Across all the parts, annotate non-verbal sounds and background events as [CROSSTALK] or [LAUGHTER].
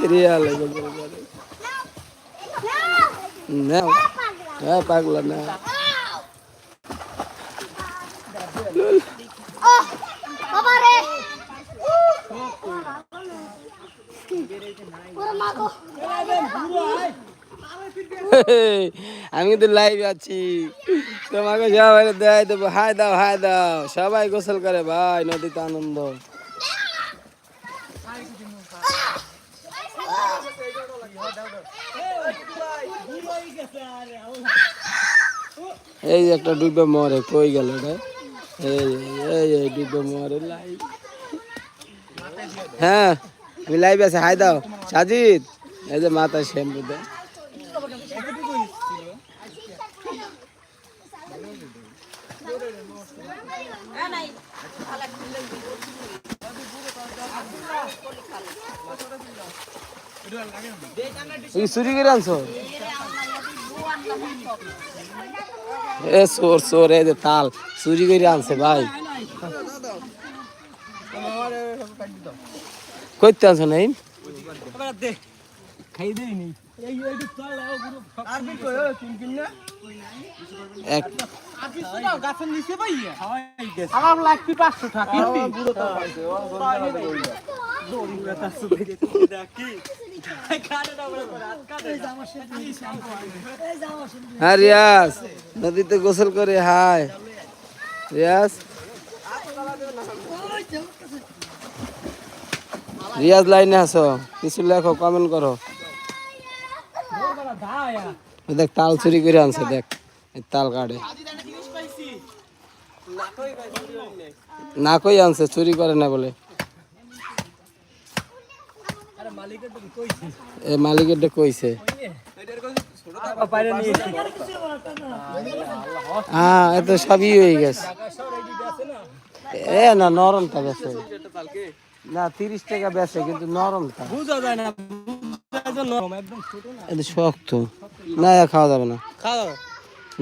Serial হ্যাঁ পাগলা না। আমি তো লাইভ আছি। তোমাকে সবাই দেয় দেবো। হাই দাও হাই দাও। সবাই গোসল করে, ভাই, নদীতে আনন্দ। এই একটা ডুবে মরে, কই গেল রে? এই ডুবে মরে হ্যাঁ আমি লাইভ আছে, হাই দাও। সাজিদ, এই যে মাথা শ্যাম্পু দেয় চুরি করে আনছো? এ চোর চোর এই যে তাল চুরি করে আনছে ভাই। কইতে আনছো নাই? এক হ্যাঁ রিয়াজ। নদীতে গোসল করে, হাই। রিয়াজ? রিয়াজ লাইনে আসো কিছু লেখো কমেন্ট করো। দেখ, তাল চুরি করে আনছে, দেখ তাল কাটে। না কই আনছে, চুরি করে না বলে। এ মালিকের ডে কইছে। হ্যাঁ এ তো সবই হয়ে গেছে। এ না নরমটা বেছে না তিরিশ টাকা বেছে কিন্তু নরমটা। বুঝা যায় না এটা শক্ত। না খাওয়া যাবে না। খাও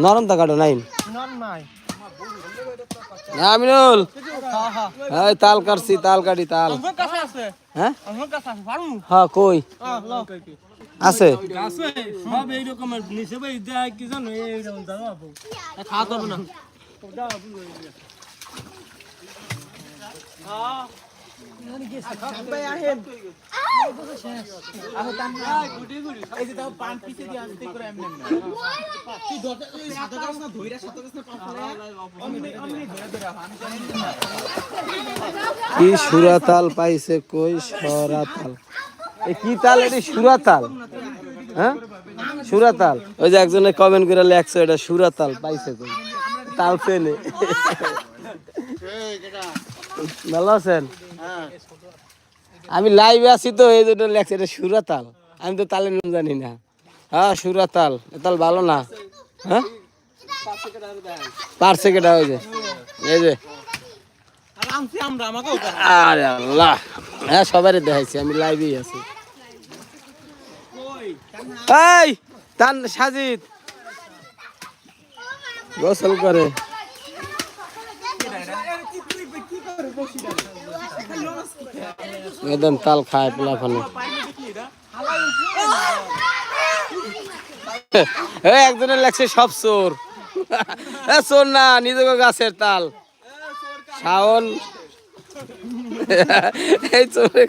নরমটা কাটো নাই নন নাই। আমিনুল। হ্যাঁ হ্যাঁ তাল কাটছি তাল কাটি তাল। হ্যাঁ? হ্যাঁ কই? হ্যাঁ আছে? সব এই রকমের নিচে ভাই দেয় কি জানো এই রকম দাও খাওয়া যাবে না। আপু কি সুরা তাল পাইছে কই সরা তাল কি তাল? এটি সুরা তাল হ্যাঁ? সুরা তাল ওই যে একজনে কমেন্ট করে লেখছে এটা সুরা তাল পাইছে কই? তাল পেনে ভালো আছেন? আমি লাইভে আছি তো, এই জন্য লেখছে এটা সুরা তাল আমি তো তালের নাম জানি না। হ্যাঁ সুরা তাল তাল ভালো না। হ্যাঁ? পারছে কেটা ওই যে এই যে। আরে আল্লাহ। হ্যাঁ সবারই দেখাইছি, আমি লাইভেই আছি। এই, তান সাজিদ। গোসল করে। একদম তাল খায় পোলাফানে এই একজনের লাগছে সব চোর। চোর না নিজেকে গাছের তাল। শাওন। এই চোরে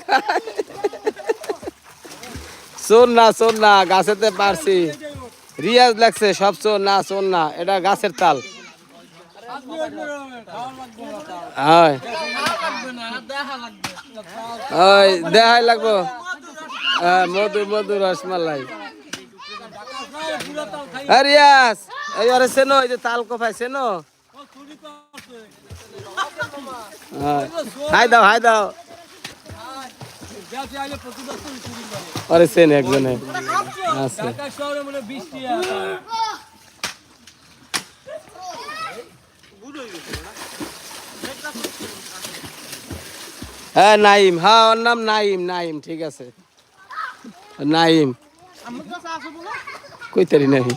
চোর না চোর না, গাছেতে পারছি। রিয়াজ লাগছে, সব চোর না চোর না, এটা গাছের তাল। হয়। ওই দেখাই লাগবো। হ্যাঁ, মধু মধু রসমালাই। হ্যাঁ, রিয়াজ এই আরে সেনো এই যে তাল কোফায় সেনো। হ্যাঁ। হাই দাও হাই দাও। আরে একজনে শহরে মনে হয়, নাইম। হ্যাঁ ওর নাম নাইম নাইম, ঠিক আছে। নাইম। কইতারি নাহি?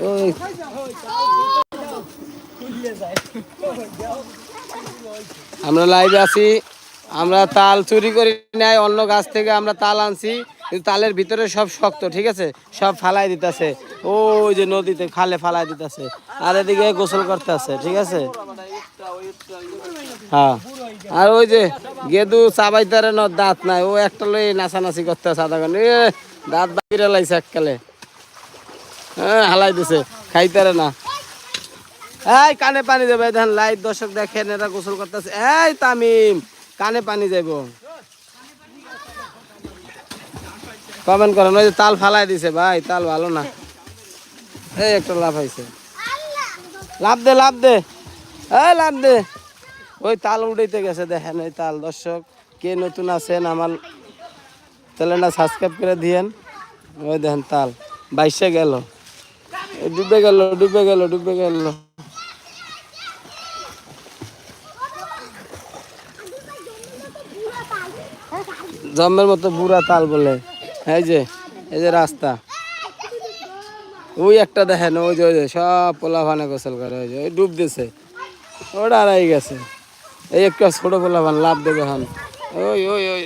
ওই। আমরা লাইভে আছি। আমরা তাল চুরি করি নেয় অন্য গাছ থেকে আমরা তাল আনছি। তালের ভিতরে সব শক্ত, ঠিক আছে? সব ফালাই দিতেছে। ওই যে নদীতে খালে ফালাই দিতেছে। আর এদিকে গোসল করতে আছে, ঠিক আছে? হ্যাঁ। আর ওই যে গেদু চাবাইতারে ন, দাঁত নাই। ও একটা লই নাচানাচি করতে আছে আধা ঘণ্টা। দাঁত বাইরে লাইছে এককালে। হ্যাঁ হালাই দিছে। খাইতারে না। এই, কানে পানি দেবে। দেখেন, লাইট দর্শক দেখেন, এরা গোসল করতেছে। এই, তামিম, কানে পানি যাইব কমেন্ট করেন, ওই যে তাল ফালাই দিছে, ভাই, তাল ভালো না। এই একটা লাভ হয়েছে। লাভ দে লাভ দে। এই লাভ দে। ওই তাল উঠাইতে গেছে, দেখেন ওই তাল। দর্শক, কে নতুন আছেন, আমার চ্যানেলটা সাবস্ক্রাইব করে দিয়েন। ওই দেখেন তাল, বাইশে গেল। ডুবে গেল ডুবে গেল ডুবে গেল। জম্মের মতো বুড়া তাল বলে। এই যে এই যে রাস্তা। ওই একটা দেখেন ওই যে ওই যে সব পোলা ভানে গোসল করে ওই যে ওই ডুব দিছে। ওটা আড়াই গেছে। এই একটা ছোট পোলা ভান লাভ দেবে হান ওই ওই ওই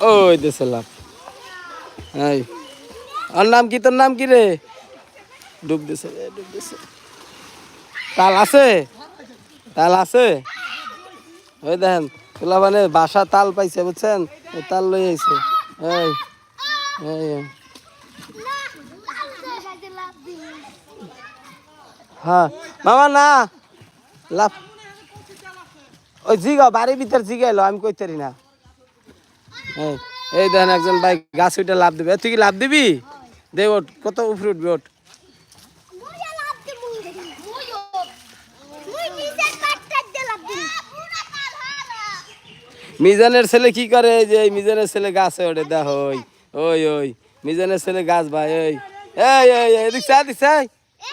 ওই, দেশে লাভ। এই। ওর নাম কি তোর নাম কি রে? ডুব দিছে ডুব দিছে। তাল আছে? তাল আছে? ওই দেখেন পোলা মানে বাসা তাল পাইছে বুঝছেন? তাল লই আইছে। এই। হ্যাঁ মামা না লাভ ওই জিগাও বাড়ির ভিতর জিগাইলো আমি কইতারি না। এই দেখেন একজন ভাই গাছ উঠে লাভ দিবে। তুই কি লাভ দিবি? দে ওট কত উপরে উঠবি ওট মিজানের ছেলে কি করে? এই যে মিজানের ছেলে গাছে ওঠে, দেখ ওই ওই, মিজানের ছেলে গাছ ভাই, ওই। এই এই এদিক চাই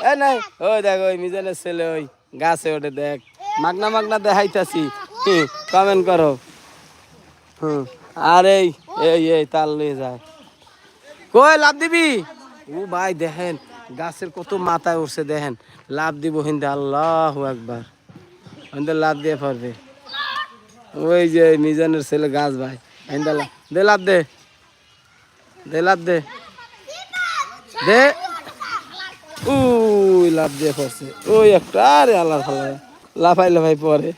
এই নাই, ওই দেখ, ওই মিজানের ছেলে, ওই গাছে ওঠে, দেখ। মাগনা মাগনা দেখাইতাছি। কমেন্ট করো। হুম, আর এই এই তাল নিয়ে যায় কই, লাভ দিবি? ও ভাই, দেখেন, গাছের কত মাথায় উঠছে, দেখেন। লাভ দিব হিন্দে, আল্লাহ একবার হিন্দে, লাভ দিয়ে পারবে। ওই যে মিজানের ছেলে গাছ ভাই, হিন্দে লাভ দে লাভ দে। দে লাভ দে। দে। উই লাভ দিয়ে পড়ছে। ওই একটা আরে আল্লাহ ভালো। লাফাইলে ভাই পরে।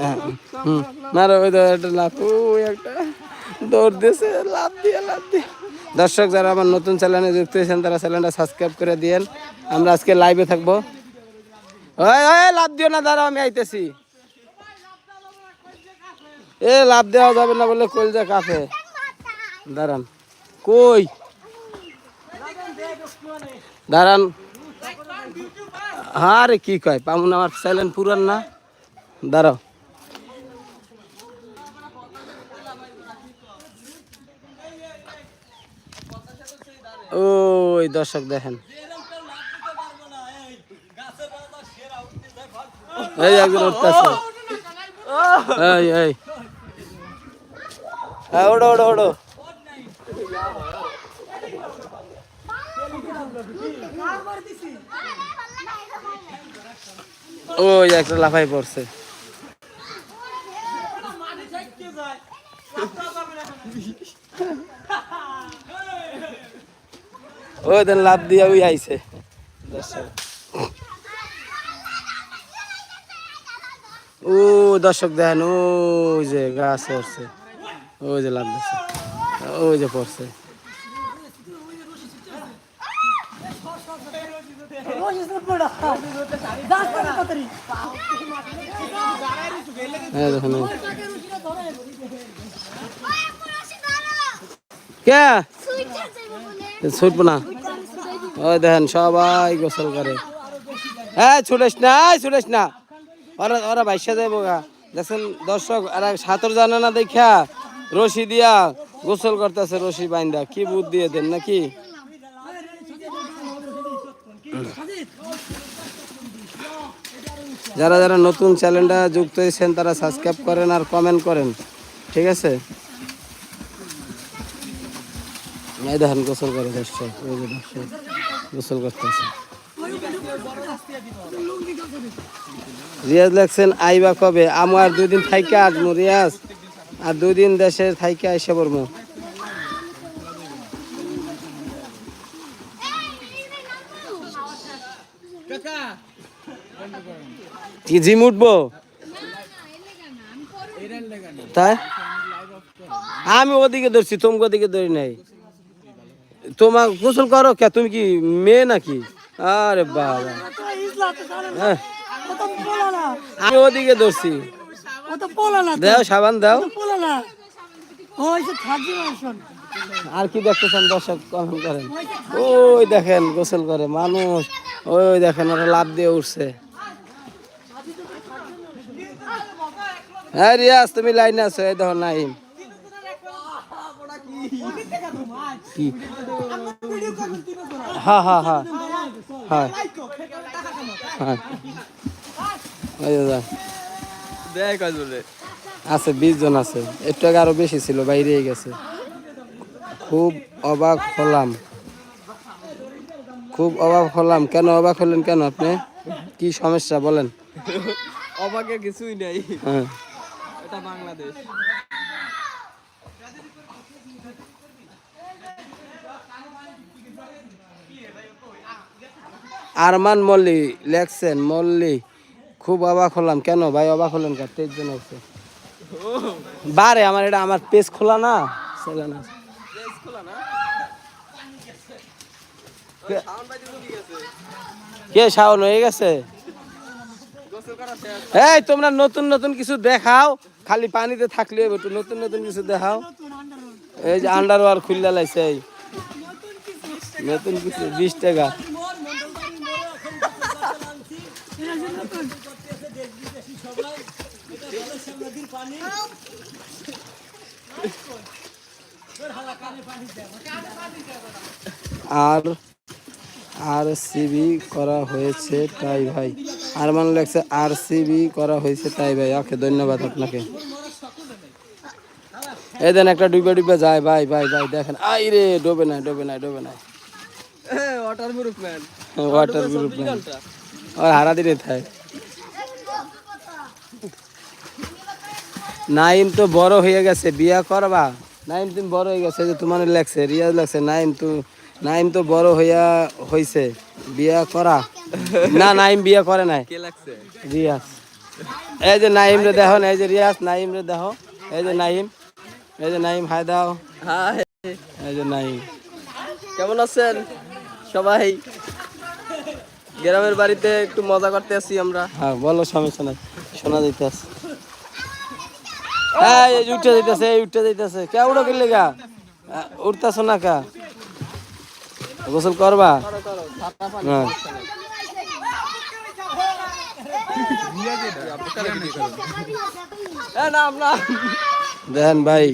হ্যাঁ, মারো ওই একটা লাভ ওই একটা। দৌড় দিয়েছে লাভ দিয়ে লাভ দিয়ে। দর্শক যারা আমার নতুন চ্যানেলে যুক্ত হয়েছেন তারা চ্যানেলটা সাবস্ক্রাইব করে দিয়েন। আমরা আজকে লাইভে থাকব। ওই ওই লাভ দিও না দাঁড়াও আমি আইতেছি। এ, লাভ দেওয়া যাবে না বলে কলজা কাফে দাঁড়ান। কই? দাঁড়ান। আরে কি কয়? পামুন আমার চ্যানেল পুরান না। দাঁড়াও। ওই দর্শক দেখেন। এই একজন উঠতেছে। এই এই। হ্যাঁ ওড়ো ওড়ো ওড়ো ওই একটা লাফাই পড়ছে। ওই দেন লাভ দিয়ে ওই দর্শক ও দর্শক দেখেন, ওই যে গাছ পড়ছে ওই যে লাভ দিচ্ছে ওই যে পড়ছে। কে? না। ওই দেখেন, সবাই গোসল করে। হ্যাঁ ছুটেস না ছুটেস না। ওরা ওরা বাইসা যাইব গা। দেখছেন দর্শক আর সাঁতর জানে না দেখা রশি দিয়া গোসল করতেছে, রশি বাইন্দা। কি বুদ্ধ দিয়ে দেন নাকি? যারা যারা নতুন চ্যানেলটা যুক্ত হয়েছেন, তারা সাবস্ক্রাইব করেন আর কমেন্ট করেন। ঠিক আছে? গোসল করে গোসল করতেছে। রিয়াজ লেখছেন, আইবা কবে? আমার দুই দিন থাইকা আসব, রিয়াজ। আর দুই দিন দেশে থাইকা এসে পড়ব। কি জিম উঠবো? তাই? আমি ওদিকে ধরছি তোমাকে ওদিকে ধরি নাই। তোমার গোসল করো কে? তুমি কি মেয়ে নাকি? আরে বাবা। হ্যাঁ। আমি ওদিকে ধরছি। ও তো পোলা না দাও সাবান দাও। পোলা না। আর কি দেখতেছেন দর্শক কমেন্ট করেন। ওই দেখেন গোসল করে মানুষ। ওই দেখেন ওরা লাভ দিয়ে উঠছে। হ্যাঁ রিয়াজ তুমি লাইনে আছো এই দেখো নাইম। হ্যাঁ। হ্যাঁ। হ্যাঁ হ্যাঁ হ্যাঁ আছে বিশ জন আছে। একটু আগে আরও বেশি ছিল বাইরে গেছে। খুব অবাক হলাম। খুব অবাক হলাম। কেন অবাক হলেন কেন আপনি? কি সমস্যা বলেন। অবাকে কিছুই নাই। হ্যাঁ। এটা বাংলাদেশ। আরমান মল্লি লেখছেন মল্লি খুব অবাক হলাম। কেন ভাই অবাক হলেন কেন? তেইশ জন আছে। বারে, আমার এটা, আমার পেজ খোলা না? চলে না। কে? শাওন, হয়ে গেছে? এই, তোমরা নতুন নতুন কিছু দেখাও। খালি পানিতে থাকলে একটু। নতুন নতুন কিছু দেখাও। এই যে আন্ডারওয়ার খুললে লাইছে নতুন কিছু, বিশ টাকা। আর আর সিবি করা হয়েছে তাই ভাই। আর মানে লাগছে আর সিবি করা হয়েছে তাই ভাই। ওকে ধন্যবাদ আপনাকে। এই দেন একটা ডুবে ডুবে যায়। ভাই ভাই ভাই দেখেন। আই রে ডোবে না ডোবে না ডোবে না water proof man water group আর হারা দিনে থাকে নাইম তো বড় হয়ে গেছে বিয়া করবা নাইম তুমি বড় হয়ে গেছে যে তোমার লাগছে রিয়াজ লাগছে নাইম তো নাইম তো বড় হইয়া হইছে বিয়া করা না নাইম বিয়া করে নাই কে লাগছে রিয়াজ এই যে নাইম রে দেখো এই যে রিয়াজ নাইম রে দেখো এই যে নাইম এই যে নাইম হাই দাও হাই এই যে নাইম কেমন আছেন? সবাই? গ্রামের বাড়িতে একটু মজা করতে আসি আমরা। হ্যাঁ বলো সমস্যা নাই। শোনা যাইতেছে। হ্যাঁ এই যে উঠে যাইতেছে এই উঠে যাইতেছে। কে উড়ো কিনলে গা? উঠতেছ না কা? গোসল করবা? হ্যাঁ। দেখেন ভাই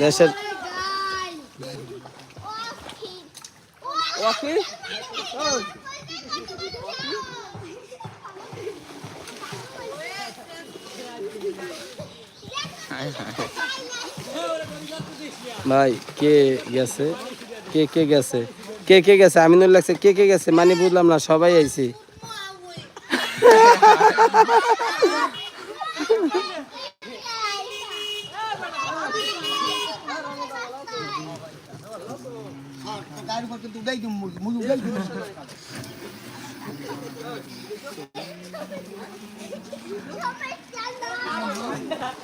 দেশের ওয়াকি ভাই কে গেছে? কে কে গেছে? কে কে গেছে? আমিনুল লাগছে। কে কে গেছে? মানে বুঝলাম না সবাই আইছি। [LAUGHS]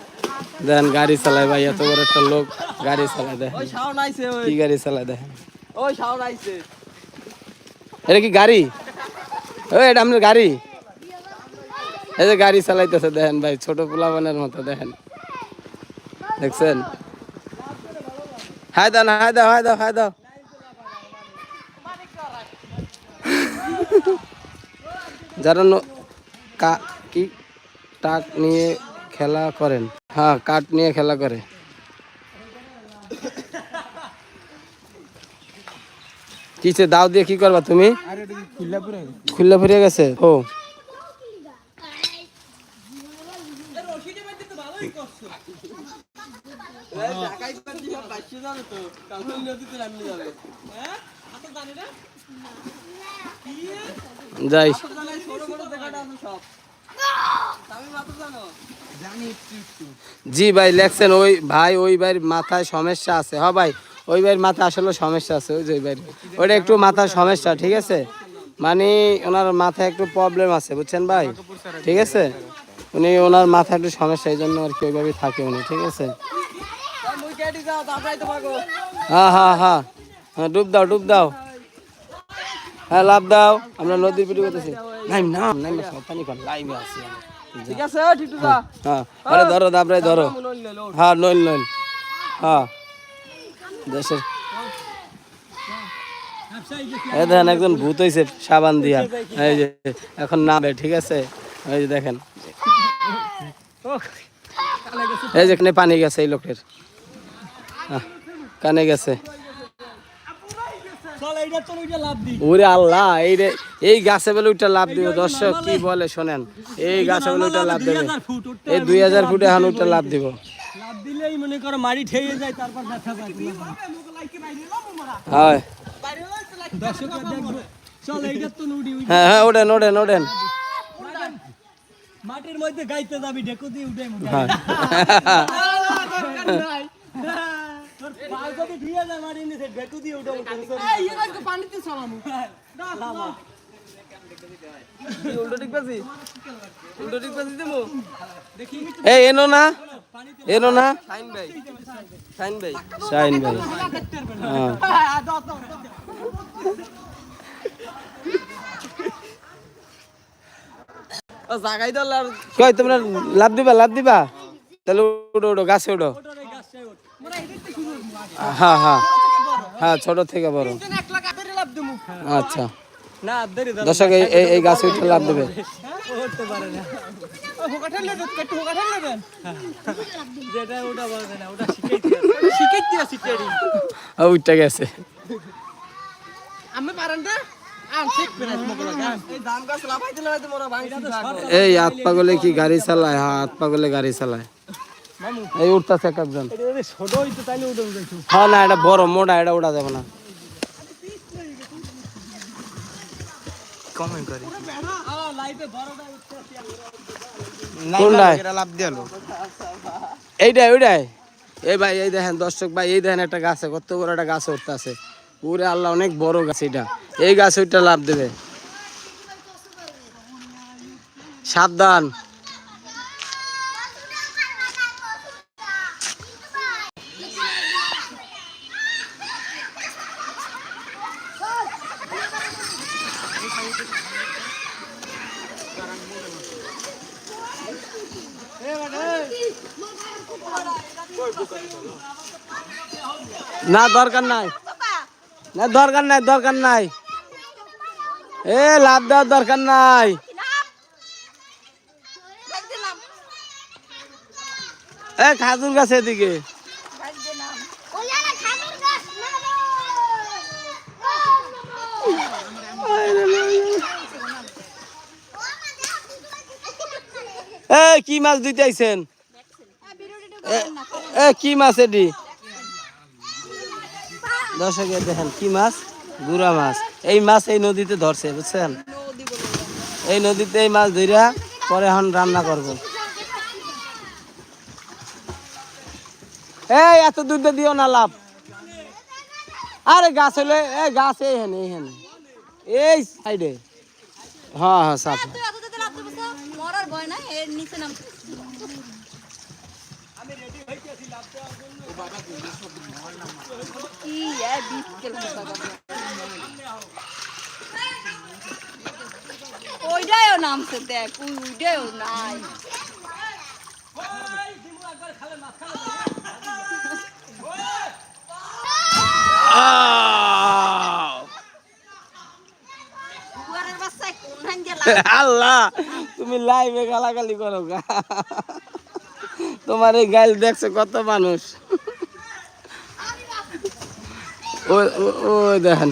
[LAUGHS] [LAUGHS] দেখেন গাড়ি চালায় ভাই এত বড় একটা লোক গাড়ি চালায় দেখেন। কি গাড়ি চালায় দেখেন? এটা কি গাড়ি? ও এটা আপনার গাড়ি? এই যে গাড়ি চালাইতেছে দেখেন ভাই ছোট পোলাবানের মতো দেখেন। দেখছেন? হাই দাও না হাই দাও হাই দাও হাই দাও। যারা কি টাক নিয়ে খেলা করেন হ্যাঁ কাঠ নিয়ে খেলা করে। কিসে, দাও দিয়ে কি করবা তুমি? খুল্লা ফুরিয়ে গেছে? ও। যাই। জি ভাই, লেখছেন ওই ভাই, ওই ভাইয়ের মাথায় সমস্যা আছে। হ ভাই, ওই ভাইয়ের মাথায় আসলে সমস্যা আছে, ওই যে ওই ভাইয়ের। ওইটা একটু মাথার সমস্যা, ঠিক আছে? মানে ওনার মাথায় একটু প্রবলেম আছে, বুঝছেন ভাই? ঠিক আছে? উনি ওনার মাথায় একটু সমস্যা, এই জন্য আর কি ওইভাবে থাকে উনি, ঠিক আছে? হ্যাঁ হ্যাঁ হ্যাঁ। হ্যাঁ ডুব দাও ডুব দাও। হ্যাঁ লাভ দাও। আমরা নদীর পিঠে করতেছি। নাম সব পানি কর লাইভে আছি ঠিক আছে টিটুদা হ্যাঁ আরে ধরো দাবরাই ধরো। হ্যাঁ নইল নইল। হ্যাঁ। দেশের এই দেখেন একজন ভূত হয়েছে সাবান দিয়া। এই যে এখন নামে ঠিক আছে? এই যে দেখেন। এই যে এখানে পানি গেছে এই লোকের। হ্যাঁ, কানে গেছে চল এইটা চল ওইটা লাভ দি ওরে আল্লাহ এই রে এই গাছে বলে ওইটা লাভ দিবে। দর্শক কি বলে শোনেন এই গাছে বলে ওইটা লাভ দেবে। 2000 ফুট উঠতে এই দুই হাজার ফুটে এখন ওইটা লাভ দিব। দিলেই মনে করো মারি ঠেয়ে যায় তারপর ব্যথা পায় হয়। দর্শকরা চল এইটা তো নুডি হ্যাঁ হ্যাঁ ওঠেন ওঠেন ওঠেন। মাটির মধ্যে গাইতে যাবি ঢেকু দিয়ে উঠে উঠে [LAUGHS] যদি যায় দিয়ে উঠে পানিতে এই এনো না। এনো না। শাইন ভাই। হ্যাঁ কই তোমরা লাভ দিবা লাভ দিবা? তাহলে উঠো উঠো গাছে উঠো। হ্যাঁ হ্যাঁ। হ্যাঁ ছোট থেকে বড়। আচ্ছা। দর্শক, এই এই- গাছে উঠে লাভ দেবে। উঠতে গেছে। এই হাত পাগলে কি গাড়ি চালায়? হ্যাঁ হাত পাগলে গাড়ি চালায়। এই উঠতেছে একজন। এটা যদি ছোট হইতো তাইলে উঠে উঠেছো হ্যাঁ না এটা বড় মোটা এটা উঠা যাবে না। এইটাই ওইটাই এই ভাই এই দেখেন দর্শক ভাই এই দেখেন একটা গাছে কত বড় একটা গাছ উঠতেছে পুরে আল্লাহ অনেক বড় গাছ এটা। এই গাছ ওইটা লাভ দেবে। সাবধান। না, দরকার নাই। না, দরকার নাই দরকার নাই। এ, লাভ দেওয়ার দরকার নাই। এ, খাজুর গাছ এদিকে। এ, কি মাছ দিতে আইছেন? এ- কি মাছ এটি? দর্শক দেখেন, কি মাছ? গুড়া মাছ। এই মাছ এই নদীতে ধরছে, বুঝছেন? এই নদীতে এই মাছ ধইরা পরে এখন রান্না করব। এই, এত দুধ দিও না লাভ। আরে, গাছ হলে, এ, গাছ এই হেন এই হেন এই সাইডে। হ্যাঁ হ্যাঁ সাফ মরার ভয় নাই, এর নিচে নাম কি এ ওইটাও নামছে দেখ ওইটাও নাই। আল্লাহ তুমি লাইভে গালাগালি করো গা। তোমার এই গাইল দেখছে কত মানুষ। ওই দেখেন।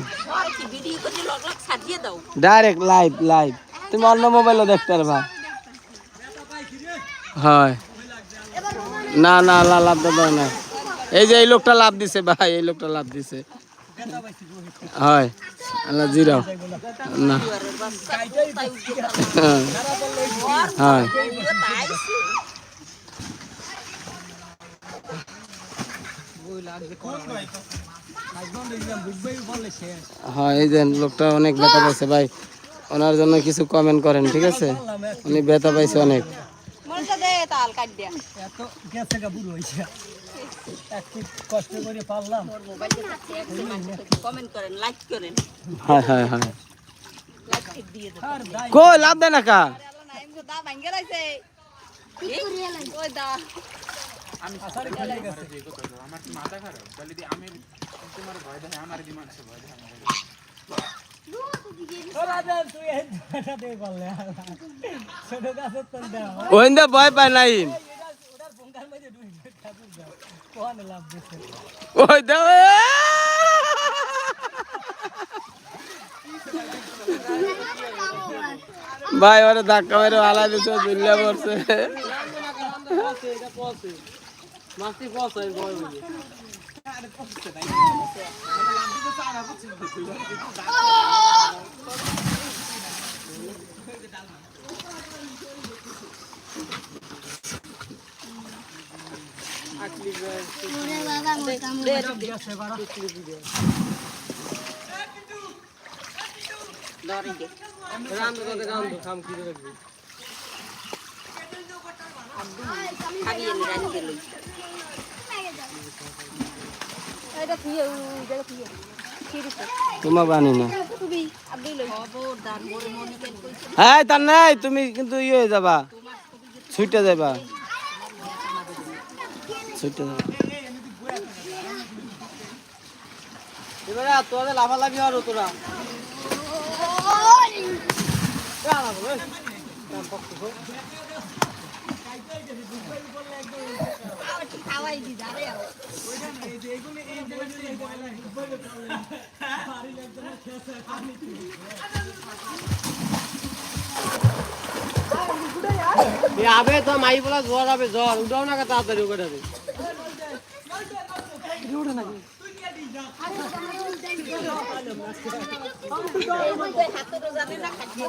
ডাইরেক্ট লাইভ লাইভ তুমি অন্য মোবাইলে দেখতে পারবা। হয়। না না আল্লাহ লাভ দাও না। এই যে এই লোকটা লাভ দিছে, ভাই, এই লোকটা লাভ দিছে। হয়। আল্লাহ জিরাও না। হ্যাঁ। তাই হ্যাঁ এই যে লোকটা অনেক ব্যথা পাইছে ভাই। ওনার জন্য কিছু কমেন্ট করেন ঠিক আছে? উনি ব্যথা পাইছে অনেক। হ্যাঁ হ্যাঁ হ্যাঁ। কই লাভ দেয় না কা? আল্লাহ না এমনি দা ভাঙ্গে রাইছে ওই দা গাছের ওইন্দা ভয় পায় নাই। ঠাকুর দাও কোহানে লাভ দিচ্ছে ওই দাও ভাই ওরে ধাক্কা মেরে হালাই দিচ্ছে দুল্লা পড়ছে। মাছটি পছাই বয় ধরে দে খাবি রানি দিল এটা তোমার বানি না মনে কইছে হ্যাঁ তার নাই তুমি কিন্তু ইয়ে হয়ে যাবা ছুটে যাবা ছুটে যাবা এবারে তোরা লাফালাফি আর তোরা খাওয়াই দি যাবে আবে তো মাই বলা জ্বর হবে জ্বর উঠাও না তাড়াতাড়ি ওকে যাবে হাতে না খাইয়ে